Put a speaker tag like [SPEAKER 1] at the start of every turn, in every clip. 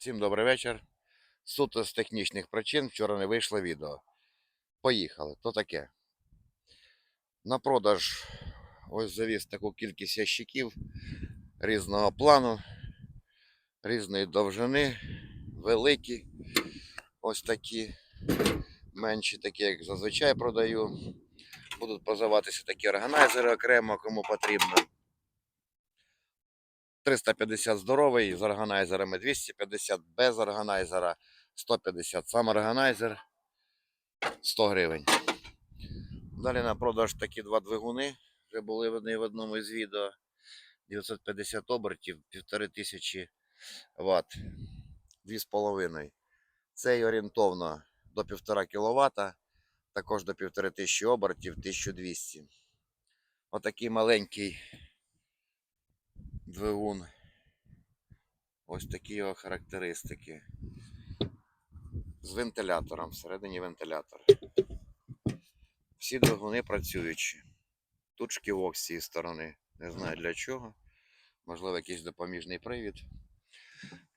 [SPEAKER 1] Всім добрий вечір. Суто з технічних причин вчора не вийшло відео. Поїхали. То таке. На продаж ось завіз таку кількість ящиків різного плану, різної довжини, великі, ось такі, менші, такі, як зазвичай продаю. Будуть позиватися такі органайзери окремо, кому потрібно. 350 здоровий з органайзерами, 250 без органайзера, 150 сам органайзер, 100 гривень. Далі на продаж такі два двигуни. Вже були вони в одному із відео. 950 обертів, 1500 Вт. 2,5. Цей орієнтовно до 1,5 кВт, також до 1500 обертів, 1200. Отакий маленький двигун. Ось такі його характеристики. З вентилятором, всередині вентилятор. Всі двигуни працюючі. Тут шківок з цієї сторони. Не знаю для чого. Можливо, якийсь допоміжний привід.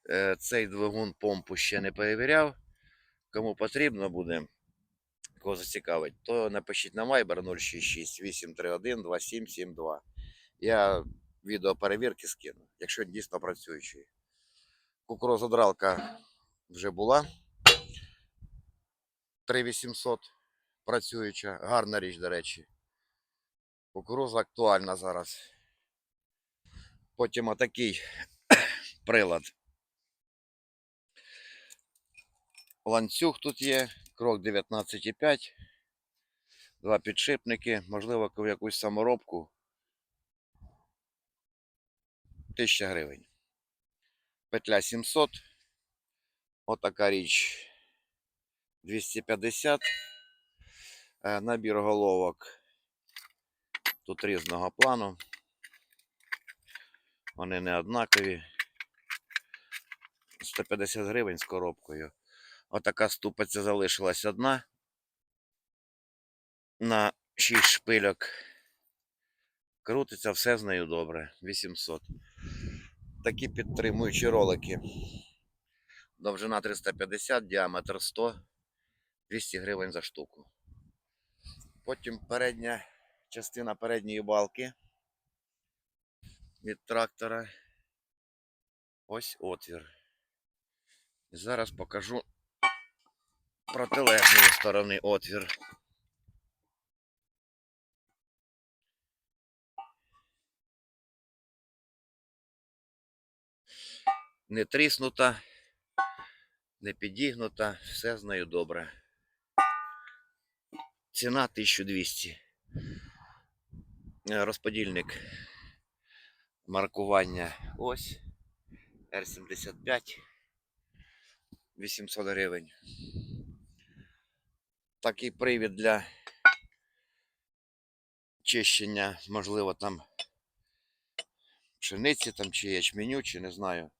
[SPEAKER 1] Е, Цей двигун помпу ще не перевіряв. Кому потрібно буде, кого зацікавить, то напишіть на Viber 066 831 2772. Я відео перевірки скину, якщо дійсно працюючий. Кукурузодралка вже була. 3800 працююча, гарна річ, до речі. Кукуруза актуальна зараз. Потім отакий прилад. Ланцюг тут є, крок 19,5. Два підшипники, можливо, якусь саморобку. 1000 гривень. Петля 700. Отака річ 250. Е, Набір головок тут різного плану. Вони не однакові. 150 гривень з коробкою. Отака ступиця залишилась одна. На 6 шпильок. Крутиться все з нею добре. 800. Такі підтримуючі ролики. Довжина 350, діаметр 100, 200 гривень за штуку. Потім передня частина передньої балки від трактора. Ось отвір. Зараз покажу протилежної сторони отвір. Не тріснута, не підігнута, все з нею добре. Ціна 1200. Е, Розподільник маркування ось R75 800 гривень. Такий привід для чищення, можливо, там пшениці там, чи ячменю, чи не знаю.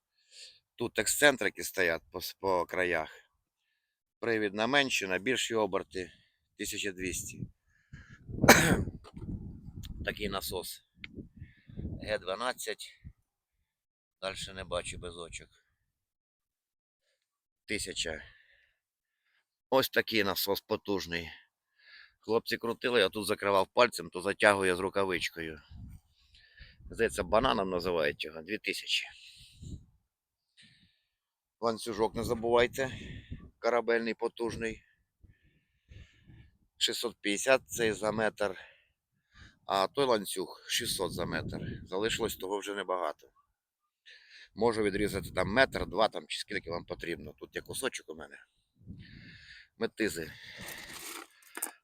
[SPEAKER 1] Тут ексцентрики стоять по, по краях. Привід на менші, на більші оберти 1200. Такий насос. Г12. Далі не бачу без очок. 1000. Ось такий насос потужний. Хлопці крутили, я тут закривав пальцем, то затягує з рукавичкою. Здається, бананом називають його 2000. Ланцюжок не забувайте. Корабельний потужний. 650 цей за метр. А той ланцюг 600 за метр. Залишилось того вже небагато. Можу відрізати там метр, два там, чи скільки вам потрібно. Тут є кусочок у мене. Метизи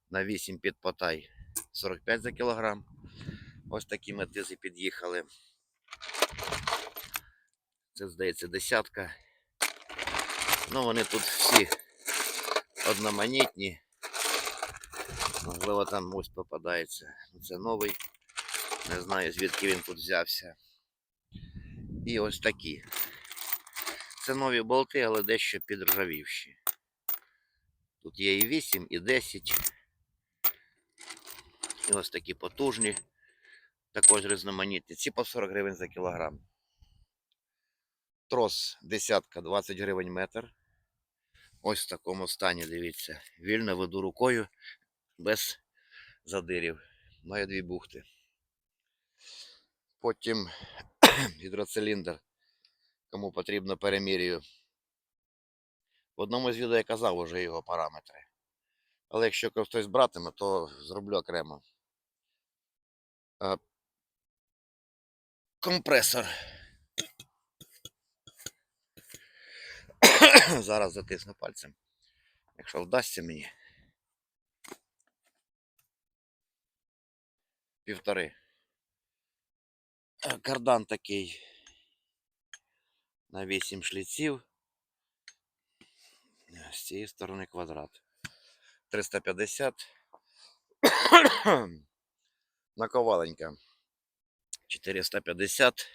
[SPEAKER 1] на 8 під потай 45 за кілограм. Ось такі метизи під'їхали. Це, здається, десятка. Ну, вони тут всі одноманітні. Можливо, там ось попадається. Це новий. Не знаю, звідки він тут взявся. І ось такі. Це нові болти, але дещо підржавівші. Тут є і 8, і 10. І ось такі потужні. Також різноманітні. Ці по 40 гривень за кілограм. Трос десятка 20 гривень метр. Ось в такому стані, дивіться. Вільно веду рукою без задирів. Має дві бухти. Потім гідроциліндр. Кому потрібно, перемірюю. В одному з відео я казав уже його параметри. Але якщо хтось братиме, то зроблю окремо. Е, Компресор. Зараз затисну пальцем. Якщо вдасться мені. Півтори. Е, Кардан такий на 8 шліців. Е, З цієї сторони квадрат. 350. Наковаленька. 450.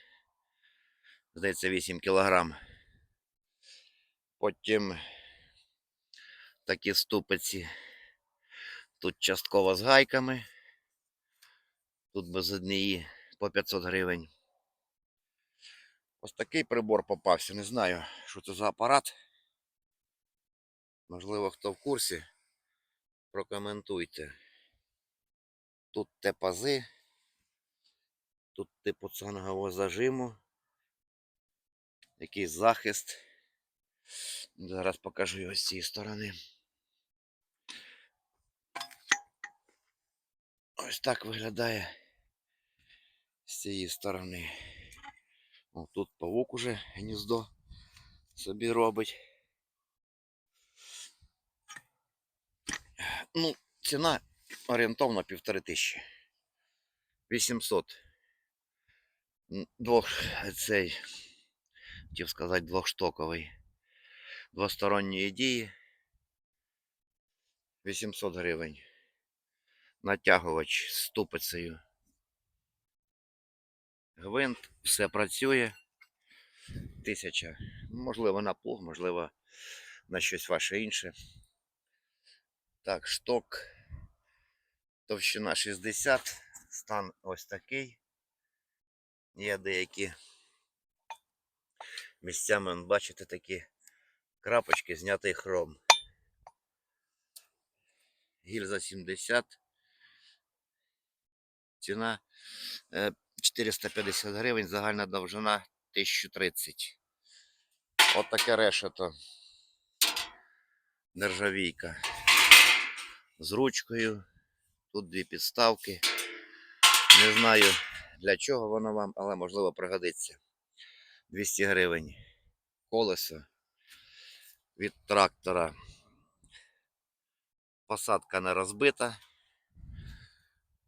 [SPEAKER 1] Здається, 8 кілограм. Потім такі ступиці. Тут частково з гайками. Тут без однієї по 500 гривень. Ось такий прибор попався. Не знаю, що це за апарат. Можливо, хто в курсі. Прокоментуйте. Тут те пази. Тут типу цангового зажиму. Якийсь захист. Зараз покажу його з цієї сторони. Ось так виглядає з цієї сторони. О, тут павук уже гніздо собі робить. Ну, ціна орієнтовно півтори тисячі. 800. Двох цей, хотів сказати, двохштоковий. Двосторонньої дії. 800 гривень. Натягувач з ступицею. Гвинт, все працює. Тисяча. Можливо, на плуг, можливо, на щось ваше інше. Так, шток. Товщина 60. Стан ось такий. Є деякі місцями, бачите, такі крапочки, знятий хром. Гільза 70. Ціна е, 450 гривень, загальна довжина 1030. От таке решето. Нержавійка. З ручкою. Тут дві підставки. Не знаю для чого воно вам, але можливо пригодиться. 200 гривень. Колесо від трактора. Посадка не розбита.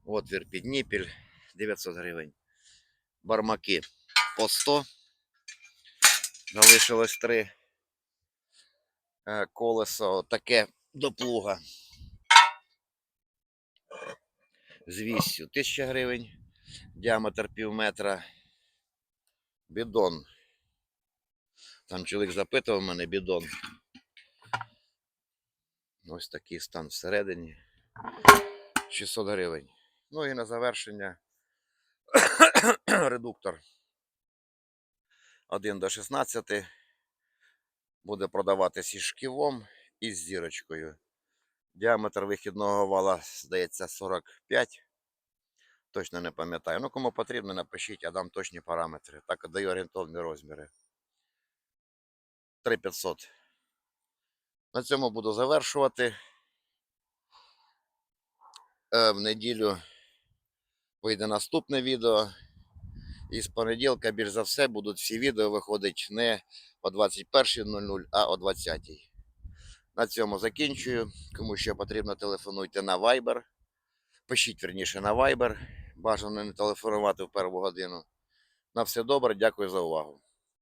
[SPEAKER 1] Отвір під ніпіль 900 гривень. Бармаки по 100. Залишилось 3. Колесо таке до плуга. З вісю 1000 гривень. Діаметр пів метра. Бідон. Там чоловік запитував мене бідон. Ось такий стан всередині. 600 гривень. Ну і на завершення редуктор 1 до 16 буде продаватися із шківом і з зірочкою. Діаметр вихідного вала, здається, 45. Точно не пам'ятаю. Ну, кому потрібно, напишіть, я дам точні параметри. Так даю орієнтовні розміри. 3500. На цьому буду завершувати. Е, В неділю вийде наступне відео. І з понеділка, більш за все, будуть всі відео виходити не о 21.00, а о 20.00. На цьому закінчую. Кому ще потрібно, телефонуйте на Viber. Пишіть верніше на Viber. Бажано не телефонувати в першу годину. На все добре, дякую за увагу.